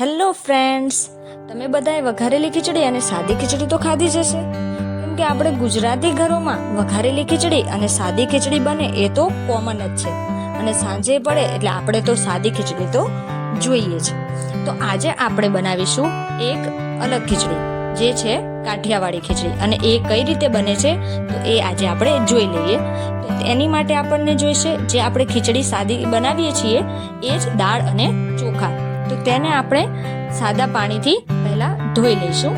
Hello friends, તમે બધાએ વઘારેલી ખીચડી અને સાદી ખીચડી તો ખાધી જ હશે. કેમ કે આપણે ગુજરાતી ઘરોમાં વઘારેલી ખીચડી અને સાદી ખીચડી બને એ તો કોમન જ છે. અને સાંજે પડે એટલે આપણે તો સાદી ખીચડી તો જોઈએ જ. તો આજે આપણે બનાવીશું એક અલગ ખીચડી, જે છે કાઠિયાવાડી ખીચડી. અને એ કઈ રીતે બને છે તો એ આજે આપણે જોઈ લઈએ. તો એની માટે આપણને જોઈશે, જે આપણે ખીચડી સાદી બનાવીએ છીએ, એ જ દાળ અને ચોખા તો તેને આપણે સાદા પાણીથી પહેલા ધોઈ લઈશું.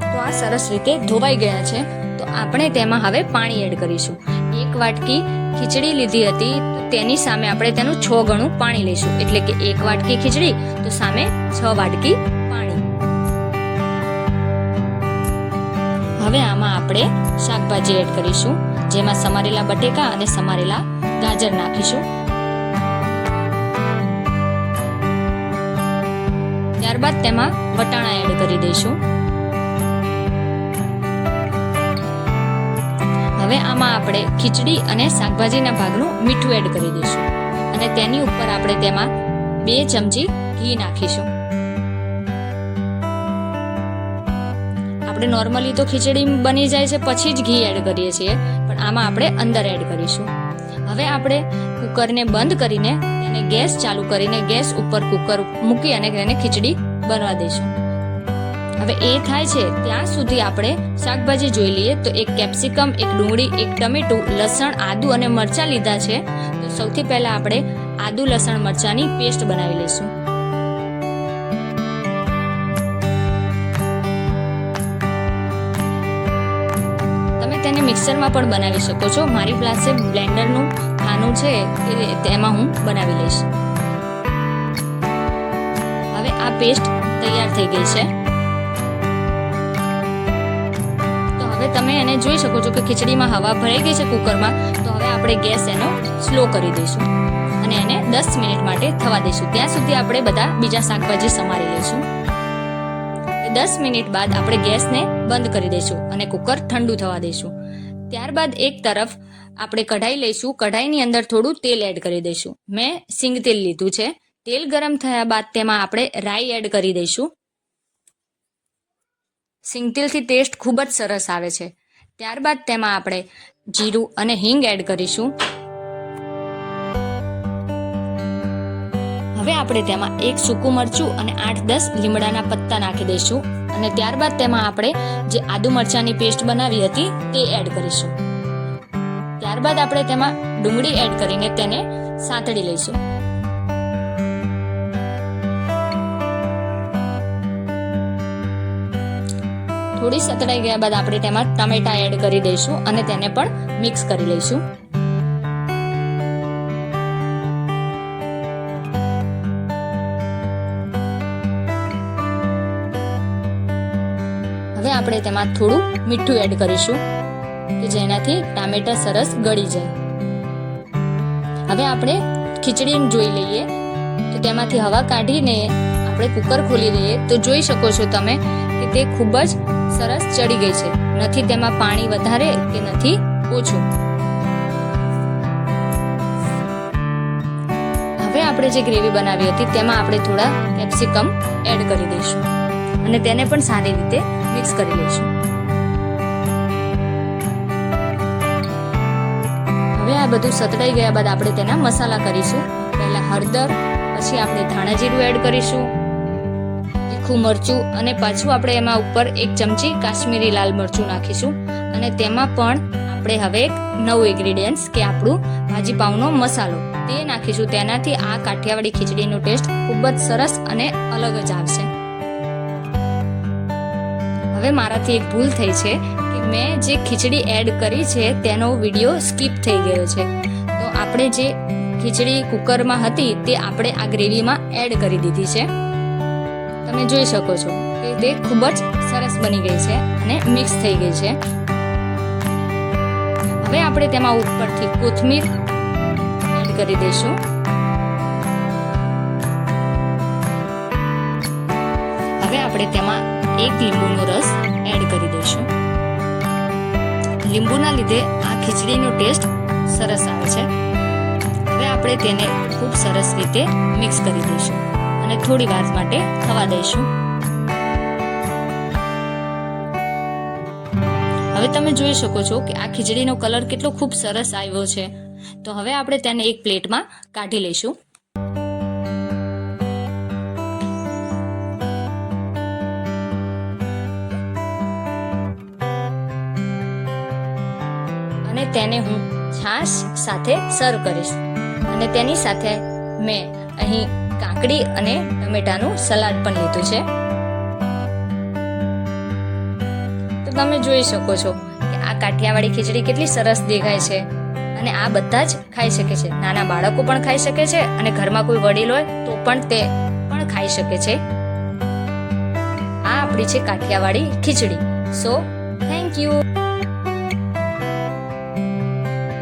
તો આ સરસ રીતે ધોવાઈ ગયા છે. તો આપણે તેમાં હવે પાણી એડ કરીશું. એક વાટકી ખીચડી લીધી હતી, તો તેની સામે આપણે તેનું છ ગણું પાણી લઈશું. એટલે કે એક વાટકી ખીચડી, તો સામે છ વાટકી આપણે શાકભાજી એડ કરીશું, જેમાં સમારેલા બટેકા અને સમારેલા ગાજર નાખીશું. ત્યારબાદ તેમાં વટાણા એડ કરી દઈશું. હવે આમાં આપણે ખીચડી અને શાકભાજીના ભાગનું મીઠું એડ કરી દઈશું. અને તેની ઉપર આપણે તેમાં બે ચમચી ઘી નાખીશું. આપણે નોર્મલી તો ખીચડી બની જાય છે, પછી જ ઘી એડ કરીએ છીએ. પણ આમાં આપણે અંદર એડ કરીશું. હવે આપણે કુકરને બંધ કરીને તેને ગેસ ચાલુ કરીને ગેસ ઉપર કુકર મૂકી અને તેને ખીચડી બનવા દઈશું. હવે એ થાય છે, ત્યાં સુધી આપણે શાકભાજી જોઈ લઈએ તો એક કેપ્સિકમ, એક ડુંગળી, એક ટમેટું, લસણ, આદુ અને મરચાં લીધા છે. તો સૌથી પહેલાં આપણે આદુ, લસણ, મરચાંની પેસ્ટ બનાવી લઈશું. તેને મિક્સરમાં પણ બનાવી શકો છો. મારી પાસે બ્લેન્ડરનું ખાનું છે, એ તેમાં હું બનાવી લઈશ. હવે આ પેસ્ટ તૈયાર થઈ ગઈ છે. તો હવે તમે એને જોઈ શકો છો કે ખીચડીમાં હવા ભરાઈ ગઈ છે કુકરમાં. તો હવે આપણે ગેસ એનો સ્લો કરી દઈશું અને એને દસ મિનિટ માટે થવા દઈશું. ત્યાં સુધી આપણે બધા બીજા શાકભાજી સમારી લઈશું. દસ મિનિટ બાદ આપણે ગેસને બંધ કરી દઈશું અને કુકર ઠંડુ થવા દઈશું. ત્યારબાદ એક તરફ આપણે કઢાઈ લઈશું. કઢાઈની અંદર થોડું તેલ એડ કરી દઈશું. મેં સિંગ તેલ લીધું છે. તેલ ગરમ થયા બાદ તેમાં આપણે રાઈ એડ કરી દઈશું. સિંગતેલથી ટેસ્ટ ખૂબ જ સરસ આવે છે. ત્યારબાદ તેમાં આપણે જીરું અને હિંગ એડ કરીશું. હવે આપણે તેમાં એક સૂકું મરચું અને આઠ દસ લીમડાના પત્તા નાખી દઈશું અને ત્યારબાદ તેમાં આપણે જે આદુ મરચાંની પેસ્ટ બનાવી હતી તે એડ કરીશું. ત્યારબાદ આપણે તેમાં ડુંગળી એડ કરીને તેને સાંતળી લઈશું. થોડી સતળાઈ ગયા બાદ આપણે તેમાં ટમેટા એડ કરી દઈશું અને તેને પણ મિક્સ કરી લઈશું. આપણે તેમાં થોડું મીઠું એડ કરીશું, કે જેનાથી ટામેટા સરસ ગળી જાય. હવે આપણે ખીચડી જોઈ લઈએ, તો તેમાંથી હવા કાઢીને આપણે કુકર ખોલી દઈએ. તો જોઈ શકો છો તમે કે તે ખૂબ જ સરસ ચડી ગઈ છે. નથી તેમાં પાણી વધારે કે નથી ઓછું. હવે આપણે જે ગ્રેવી બનાવી હતી, તેમાં આપણે થોડા કેપ્સિકમ એડ કરી દઈશું. અને તેને પણ સારી રીતે મિક્સ કરી લઈશું હવે આ બધું સતડાઈ ગયા બાદ આપણે તેના મસાલા કરીશું. પહેલા હળદર, પછી આપણે ધાણા જીરું એડ કરીશું, તીખું મરચું અને પાછું આપણે એમાં ઉપર એક ચમચી કાશ્મીરી લાલ મરચું નાખીશું. અને તેમાં પણ આપણે હવે એક નવું ઇન્ગ્રીડિયન્ટ્સ કે આપણું ભાજી પાઉનો મસાલો તે નાખીશું. તેનાથી આ કાઠિયાવાડી ખીચડીનો ટેસ્ટ ખૂબ જ સરસ અને અલગ જ આવશે. હવે મારાથી એક ભૂલ થઈ છે કે મેં જે ખીચડી એડ કરી છે તેનો વીડિયો સ્કીપ થઈ ગયો છે. તો આપણે જે ખીચડી કુકરમાં હતી તે આપણે આ ગ્રેવીમાં એડ કરી દીધી છે. તમે જોઈ શકો છો કે તે ખૂબ જ સરસ બની ગઈ છે અને મિક્સ થઈ ગઈ છે. હવે આપણે તેમાં ઉપરથી કોથમીર એડ કરી દઈશું. હવે આપણે તેમાં એક લીંબુનો રસ એડ કરી દઈશું. લીંબુના લીધે આ ખીચડીનો ટેસ્ટ સરસ આવે છે. હવે આપણે તેને ખૂબ સરસ રીતે મિક્સ કરી દઈશું અને થોડી વાર માટે થવા દઈશું. હવે તમે જોઈ શકો છો કે આ ખીચડીનો કલર કેટલો ખૂબ સરસ આવ્યો છે. તો હવે આપણે તેને એક પ્લેટમાં કાઢી લઈશું. અને તેને હું છાશ સાથે સર્વ કરીશ. અને તેની સાથે મેં અહીં કાકડી અને ટમેટાનું સલાડ પણ લીધું છે. તો તમે જોઈ શકો છો કે આ કાઠિયાવાડી ખીચડી કેટલી સરસ દેખાય છે અને આ બધા જ ખાઈ શકે છે. નાના બાળકો પણ ખાઈ શકે છે અને ઘરમાં કોઈ વડીલ હોય તો પણ તે પણ ખાઈ શકે છે. આ આપણી છે Kathiyawadi khichdi. So thank you